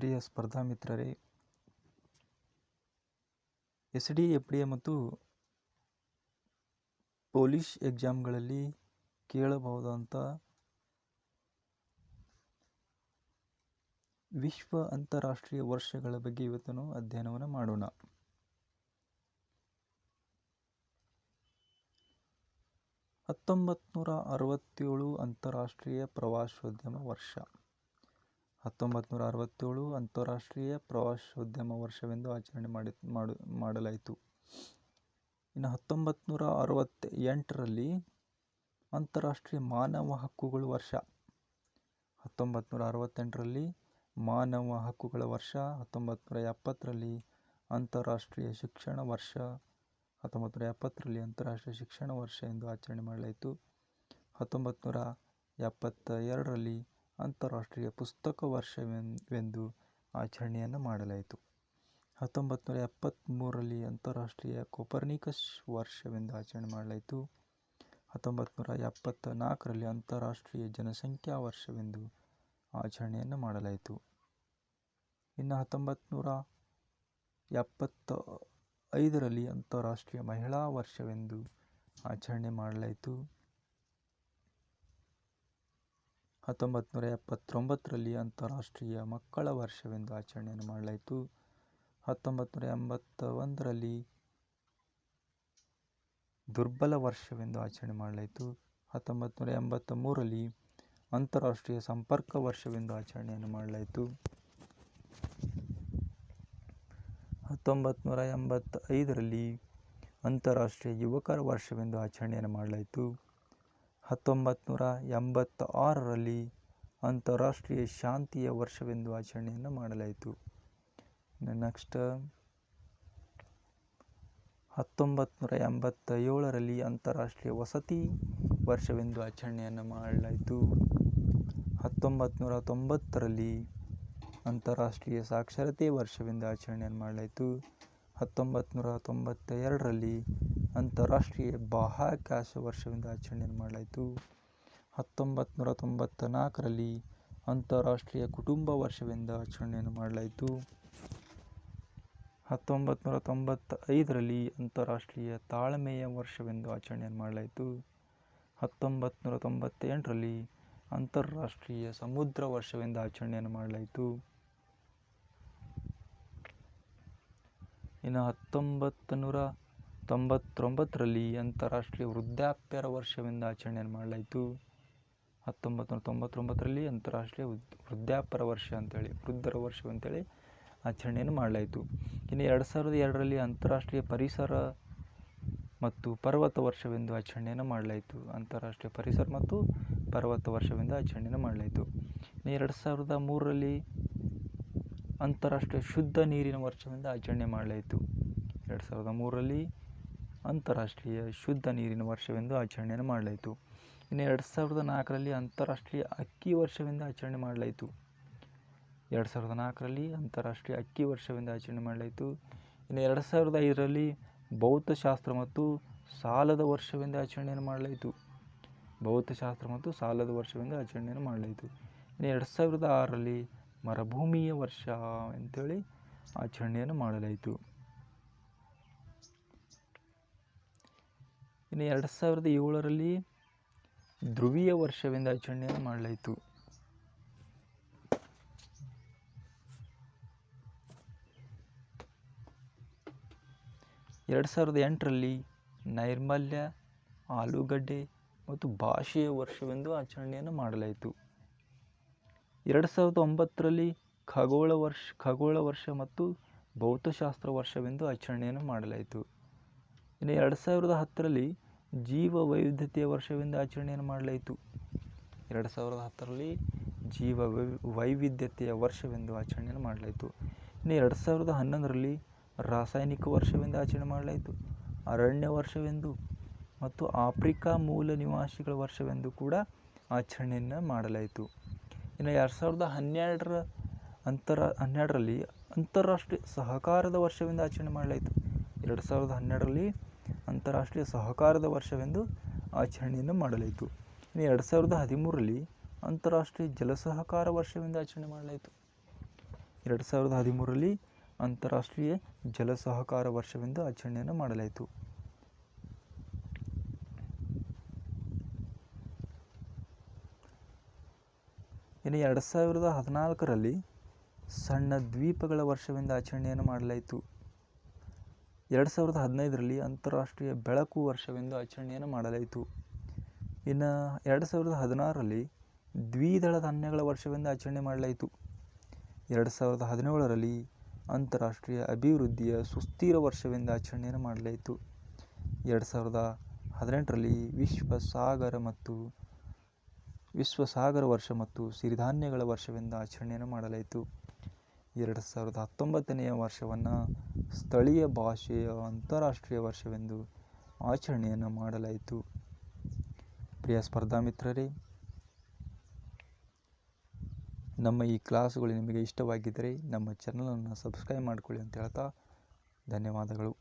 ಪ್ರಿಯ ಸ್ಪರ್ಧಾ ಮಿತ್ರರೇ, S D F D A ಮತ್ತು ಪೊಲೀಸ್ ಎಕ್ಸಾಮ್ಗಳಲ್ಲಿ ಕೇಳಬಹುದಂಥ ವಿಶ್ವ ಅಂತಾರಾಷ್ಟ್ರೀಯ ವರ್ಷಗಳ ಬಗ್ಗೆ ಇವತ್ತು ನಾವು ಅಧ್ಯಯನವನ್ನು ಮಾಡೋಣ. ಹತ್ತೊಂಬತ್ತು ನೂರ ಅರವತ್ತೇಳು ಅಂತಾರಾಷ್ಟ್ರೀಯ ಪ್ರವಾಸೋದ್ಯಮ ವರ್ಷ. ಹತ್ತೊಂಬತ್ತು ನೂರ ಅರವತ್ತೇಳು ಅಂತಾರಾಷ್ಟ್ರೀಯ ಪ್ರವಾಸೋದ್ಯಮ ವರ್ಷವೆಂದು ಆಚರಣೆ ಮಾಡಿ, ಮಾಡು, ಮಾಡಲಾಯಿತು. ಇನ್ನು ಹತ್ತೊಂಬತ್ತು ನೂರ ಅರವತ್ತ ಎಂಟರಲ್ಲಿ ಅಂತಾರಾಷ್ಟ್ರೀಯ ಮಾನವ ಹಕ್ಕುಗಳ ವರ್ಷ. ಹತ್ತೊಂಬತ್ತು ನೂರ ಅರವತ್ತೆಂಟರಲ್ಲಿ ಮಾನವ ಹಕ್ಕುಗಳ ವರ್ಷ. ಹತ್ತೊಂಬತ್ತು ನೂರ ಎಪ್ಪತ್ತರಲ್ಲಿ ಅಂತಾರಾಷ್ಟ್ರೀಯ ಶಿಕ್ಷಣ ವರ್ಷ. ಹತ್ತೊಂಬತ್ತು ನೂರ ಎಪ್ಪತ್ತರಲ್ಲಿ ಅಂತಾರಾಷ್ಟ್ರೀಯ ಶಿಕ್ಷಣ ವರ್ಷ ಎಂದು ಆಚರಣೆ ಮಾಡಲಾಯಿತು. ಹತ್ತೊಂಬತ್ತು ನೂರ ಎಪ್ಪತ್ತ ಎರಡರಲ್ಲಿ ಅಂತಾರಾಷ್ಟ್ರೀಯ ಪುಸ್ತಕ ವರ್ಷವೆಂದು ಆಚರಣೆಯನ್ನು ಮಾಡಲಾಯಿತು. ಹತ್ತೊಂಬತ್ತು ನೂರ ಎಪ್ಪತ್ತ್ಮೂರರಲ್ಲಿ ಅಂತಾರಾಷ್ಟ್ರೀಯ ಕೊಪರ್ನಿಕಸ್ ವರ್ಷವೆಂದು ಆಚರಣೆ ಮಾಡಲಾಯಿತು. ಹತ್ತೊಂಬತ್ತು ನೂರ ಎಪ್ಪತ್ತ ನಾಲ್ಕರಲ್ಲಿ ಅಂತಾರಾಷ್ಟ್ರೀಯ ಜನಸಂಖ್ಯಾ ವರ್ಷವೆಂದು ಆಚರಣೆಯನ್ನು ಮಾಡಲಾಯಿತು. ಇನ್ನು ಹತ್ತೊಂಬತ್ತು ನೂರ ಎಪ್ಪತ್ತ ಐದರಲ್ಲಿ ಅಂತಾರಾಷ್ಟ್ರೀಯ ಮಹಿಳಾ ವರ್ಷವೆಂದು ಆಚರಣೆ ಮಾಡಲಾಯಿತು. ಹತ್ತೊಂಬತ್ತು ನೂರ ಎಪ್ಪತ್ತೊಂಬತ್ತರಲ್ಲಿ ಅಂತಾರಾಷ್ಟ್ರೀಯ ಮಕ್ಕಳ ವರ್ಷವೆಂದು ಆಚರಣೆಯನ್ನು ಮಾಡಲಾಯಿತು. ಹತ್ತೊಂಬತ್ತು ನೂರ ಎಂಬತ್ತ ಒಂದರಲ್ಲಿ ದುರ್ಬಲ ವರ್ಷವೆಂದು ಆಚರಣೆ ಮಾಡಲಾಯಿತು. ಹತ್ತೊಂಬತ್ತು ನೂರ ಎಂಬತ್ತ ಮೂರರಲ್ಲಿ ಅಂತಾರಾಷ್ಟ್ರೀಯ ಸಂಪರ್ಕ ವರ್ಷವೆಂದು ಆಚರಣೆಯನ್ನು ಮಾಡಲಾಯಿತು. ಹತ್ತೊಂಬತ್ತು ನೂರ ಎಂಬತ್ತ ಐದರಲ್ಲಿ ಅಂತಾರಾಷ್ಟ್ರೀಯ ಯುವಕರ ವರ್ಷವೆಂದು ಆಚರಣೆಯನ್ನು ಮಾಡಲಾಯಿತು. ಹತ್ತೊಂಬತ್ತು ನೂರ ಎಂಬತ್ತ ಆರರಲ್ಲಿ ಅಂತಾರಾಷ್ಟ್ರೀಯ ಶಾಂತಿಯ ವರ್ಷವೆಂದು ಆಚರಣೆಯನ್ನು ಮಾಡಲಾಯಿತು. ನೆಕ್ಸ್ಟ್ ಹತ್ತೊಂಬತ್ತು ನೂರ ಎಂಬತ್ತ ಏಳರಲ್ಲಿ ಅಂತಾರಾಷ್ಟ್ರೀಯ ವಸತಿ ವರ್ಷವೆಂದು ಆಚರಣೆಯನ್ನು ಮಾಡಲಾಯಿತು. ಹತ್ತೊಂಬತ್ತು ನೂರ ತೊಂಬತ್ತರಲ್ಲಿ ಅಂತಾರಾಷ್ಟ್ರೀಯ ಸಾಕ್ಷರತೆ ವರ್ಷವೆಂದು ಆಚರಣೆಯನ್ನು ಮಾಡಲಾಯಿತು. ಹತ್ತೊಂಬತ್ತು ನೂರ ತೊಂಬತ್ತ ಎರಡರಲ್ಲಿ ಅಂತಾರಾಷ್ಟ್ರೀಯ ಬಾಹ್ಯಾಕಾಶ ವರ್ಷವೆಂದು ಆಚರಣೆಯನ್ನು ಮಾಡಲಾಯಿತು. ಹತ್ತೊಂಬತ್ತು ನೂರ ತೊಂಬತ್ತ ನಾಲ್ಕರಲ್ಲಿ ಅಂತಾರಾಷ್ಟ್ರೀಯ ಕುಟುಂಬ ವರ್ಷವೆಂದು ಆಚರಣೆಯನ್ನು ಮಾಡಲಾಯಿತು. ಹತ್ತೊಂಬತ್ತು ನೂರ ತೊಂಬತ್ತ ಐದರಲ್ಲಿ ಅಂತಾರಾಷ್ಟ್ರೀಯ ತಾಳ್ಮೆಯ ವರ್ಷವೆಂದು ಆಚರಣೆಯನ್ನು ಮಾಡಲಾಯಿತು. ಹತ್ತೊಂಬತ್ತು ನೂರ ತೊಂಬತ್ತೆಂಟರಲ್ಲಿ ಅಂತಾರಾಷ್ಟ್ರೀಯ ಸಮುದ್ರ ವರ್ಷವೆಂದು ಆಚರಣೆಯನ್ನು ಮಾಡಲಾಯಿತು. ಇನ್ನು ಹತ್ತೊಂಬತ್ತು ನೂರ ತೊಂಬತ್ತೊಂಬತ್ತರಲ್ಲಿ ಅಂತಾರಾಷ್ಟ್ರೀಯ ವೃದ್ಧಾಪ್ಯರ ವರ್ಷವೆಂದು ಆಚರಣೆಯನ್ನು ಮಾಡಲಾಯಿತು. ಹತ್ತೊಂಬತ್ತು ನೂರ ತೊಂಬತ್ತೊಂಬತ್ತರಲ್ಲಿ ಅಂತಾರಾಷ್ಟ್ರೀಯ ವೃದ್ಧಾಪ್ಯರ ವರ್ಷ ಅಂತೇಳಿ, ವೃದ್ಧರ ವರ್ಷ ಅಂತೇಳಿ ಆಚರಣೆಯನ್ನು ಮಾಡಲಾಯಿತು. ಇನ್ನು ಎರಡು ಸಾವಿರದ ಎರಡರಲ್ಲಿ ಅಂತಾರಾಷ್ಟ್ರೀಯ ಪರಿಸರ ಮತ್ತು ಪರ್ವತ ವರ್ಷವೆಂದು ಆಚರಣೆಯನ್ನು ಮಾಡಲಾಯಿತು. ಅಂತಾರಾಷ್ಟ್ರೀಯ ಪರಿಸರ ಮತ್ತು ಪರ್ವತ ವರ್ಷವೆಂದು ಆಚರಣೆಯನ್ನು ಮಾಡಲಾಯಿತು. ಇನ್ನು ಎರಡು ಸಾವಿರದ ಮೂರರಲ್ಲಿ ಅಂತಾರಾಷ್ಟ್ರೀಯ ಶುದ್ಧ ನೀರಿನ ವರ್ಷವೆಂದು ಆಚರಣೆ ಮಾಡಲಾಯಿತು. ಎರಡು ಸಾವಿರದ ಮೂರರಲ್ಲಿ ಅಂತಾರಾಷ್ಟ್ರೀಯ ಶುದ್ಧ ನೀರಿನ ವರ್ಷವೆಂದು ಆಚರಣೆಯನ್ನು ಮಾಡಲಾಯಿತು. ಇನ್ನು ಎರಡು ಸಾವಿರದ ನಾಲ್ಕರಲ್ಲಿ ಅಂತಾರಾಷ್ಟ್ರೀಯ ಅಕ್ಕಿ ವರ್ಷವೆಂದು ಆಚರಣೆ ಮಾಡಲಾಯಿತು. ಎರಡು ಸಾವಿರದ ನಾಲ್ಕರಲ್ಲಿ ಅಂತಾರಾಷ್ಟ್ರೀಯ ಅಕ್ಕಿ ವರ್ಷವೆಂದು ಆಚರಣೆ ಮಾಡಲಾಯಿತು. ಇನ್ನು ಎರಡು ಸಾವಿರದ ಐದರಲ್ಲಿ ಭೌತಶಾಸ್ತ್ರ ಮತ್ತು ಸಾಲದ ವರ್ಷವೆಂದು ಆಚರಣೆಯನ್ನು ಮಾಡಲಾಯಿತು. ಭೌತಶಾಸ್ತ್ರ ಮತ್ತು ಸಾಲದ ವರ್ಷವೆಂದು ಆಚರಣೆಯನ್ನು ಮಾಡಲಾಯಿತು. ಇನ್ನು ಎರಡು ಸಾವಿರದ ಆರರಲ್ಲಿ ಮರುಭೂಮಿಯ ವರ್ಷ ಅಂತೇಳಿ ಆಚರಣೆಯನ್ನು ಮಾಡಲಾಯಿತು. ಇನ್ನು ಎರಡು ಸಾವಿರದ ಏಳರಲ್ಲಿ ಧ್ರುವೀಯ ವರ್ಷವೆಂದು ಆಚರಣೆಯನ್ನು ಮಾಡಲಾಯಿತು. ಎರಡು ಸಾವಿರದ ಎಂಟರಲ್ಲಿ ನೈರ್ಮಲ್ಯ, ಆಲೂಗಡ್ಡೆ ಮತ್ತು ಭಾಷೆಯ ವರ್ಷವೆಂದು ಆಚರಣೆಯನ್ನು ಮಾಡಲಾಯಿತು. ಎರಡು ಸಾವಿರದ ಒಂಬತ್ತರಲ್ಲಿ ಖಗೋಳ ವರ್ಷ ಖಗೋಳ ವರ್ಷ ಮತ್ತು ಭೌತಶಾಸ್ತ್ರ ವರ್ಷವೆಂದು ಆಚರಣೆಯನ್ನು ಮಾಡಲಾಯಿತು. ಇನ್ನು ಎರಡು ಸಾವಿರದ ಹತ್ತರಲ್ಲಿ ಜೀವ ವೈವಿಧ್ಯತೆಯ ವರ್ಷವೆಂದು ಆಚರಣೆಯನ್ನು ಮಾಡಲಾಯಿತು. ಎರಡು ಸಾವಿರದ ಹತ್ತರಲ್ಲಿ ಜೀವ ವೈವಿಧ್ಯತೆಯ ವರ್ಷವೆಂದು ಆಚರಣೆಯನ್ನು ಮಾಡಲಾಯಿತು. ಇನ್ನು ಎರಡು ಸಾವಿರದ ಹನ್ನೊಂದರಲ್ಲಿ ರಾಸಾಯನಿಕ ವರ್ಷವೆಂದು ಆಚರಣೆ ಮಾಡಲಾಯಿತು. ಅರಣ್ಯ ವರ್ಷವೆಂದು ಮತ್ತು ಆಫ್ರಿಕಾ ಮೂಲ ನಿವಾಸಿಗಳ ವರ್ಷವೆಂದು ಕೂಡ ಆಚರಣೆಯನ್ನು ಮಾಡಲಾಯಿತು. ಇನ್ನು ಎರಡು ಸಾವಿರದ ಹನ್ನೆರಡರ ಅಂತರ, ಹನ್ನೆರಡರಲ್ಲಿ ಅಂತಾರಾಷ್ಟ್ರೀಯ ಸಹಕಾರದ ವರ್ಷವೆಂದು ಆಚರಣೆ ಮಾಡಲಾಯಿತು. ಎರಡು ಸಾವಿರದ ಹನ್ನೆರಡರಲ್ಲಿ ಅಂತಾರಾಷ್ಟ್ರೀಯ ಸಹಕಾರದ ವರ್ಷವೆಂದು ಆಚರಣೆಯನ್ನು ಮಾಡಲಾಯಿತು. ಇನ್ನು ಎರಡು ಸಾವಿರದ ಹದಿಮೂರರಲ್ಲಿ ಅಂತಾರಾಷ್ಟ್ರೀಯ ಜಲ ಸಹಕಾರ ವರ್ಷವೆಂದು ಆಚರಣೆ ಮಾಡಲಾಯಿತು. ಎರಡು ಸಾವಿರದ ಹದಿಮೂರರಲ್ಲಿ ಅಂತಾರಾಷ್ಟ್ರೀಯ ಜಲ ಸಹಕಾರ ವರ್ಷವೆಂದು ಆಚರಣೆಯನ್ನು ಮಾಡಲಾಯಿತು. ಇನ್ನು ಎರಡು ಸಾವಿರದ ಹದಿನಾಲ್ಕರಲ್ಲಿ ಸಣ್ಣ ದ್ವೀಪಗಳ ವರ್ಷವೆಂದು ಆಚರಣೆಯನ್ನು ಮಾಡಲಾಯಿತು. ಎರಡು ಸಾವಿರದ ಹದಿನೈದರಲ್ಲಿ ಅಂತಾರಾಷ್ಟ್ರೀಯ ಬೆಳಕು ವರ್ಷವೆಂದು ಆಚರಣೆಯನ್ನು ಮಾಡಲಾಯಿತು. ಇನ್ನು ಎರಡು ಸಾವಿರದ ಹದಿನಾರರಲ್ಲಿ ದ್ವಿದಳ ಧಾನ್ಯಗಳ ವರ್ಷವೆಂದು ಆಚರಣೆ ಮಾಡಲಾಯಿತು. ಎರಡು ಸಾವಿರದ ಹದಿನೇಳರಲ್ಲಿ ಅಂತಾರಾಷ್ಟ್ರೀಯ ಅಭಿವೃದ್ಧಿಯ ಸುಸ್ಥಿರ ವರ್ಷವೆಂದು ಆಚರಣೆಯನ್ನು ಮಾಡಲಾಯಿತು. ಎರಡು ಸಾವಿರದ ಹದಿನೆಂಟರಲ್ಲಿ ವಿಶ್ವ ಸಾಗರ ಮತ್ತು ವಿಶ್ವ ಸಾಗರ ವರ್ಷ ಮತ್ತು ಸಿರಿಧಾನ್ಯಗಳ ವರ್ಷವೆಂದು ಆಚರಣೆಯನ್ನು ಮಾಡಲಾಯಿತು. ಎರಡು ಸಾವಿರದ ಹತ್ತೊಂಬತ್ತನೆಯ ವರ್ಷವನ್ನು ಸ್ಥಳೀಯ ಭಾಷೆಯ ಅಂತಾರಾಷ್ಟ್ರೀಯ ವರ್ಷವೆಂದು ಆಚರಣೆಯನ್ನು ಮಾಡಲಾಯಿತು. ಪ್ರಿಯ ಸ್ಪರ್ಧಾ ಮಿತ್ರರೇ, ನಮ್ಮ ಈ ಕ್ಲಾಸುಗಳು ನಿಮಗೆ ಇಷ್ಟವಾಗಿದ್ದರೆ ನಮ್ಮ ಚಾನಲನ್ನು ಸಬ್ಸ್ಕ್ರೈಬ್ ಮಾಡಿಕೊಳ್ಳಿ ಅಂತ ಹೇಳ್ತಾ ಧನ್ಯವಾದಗಳು.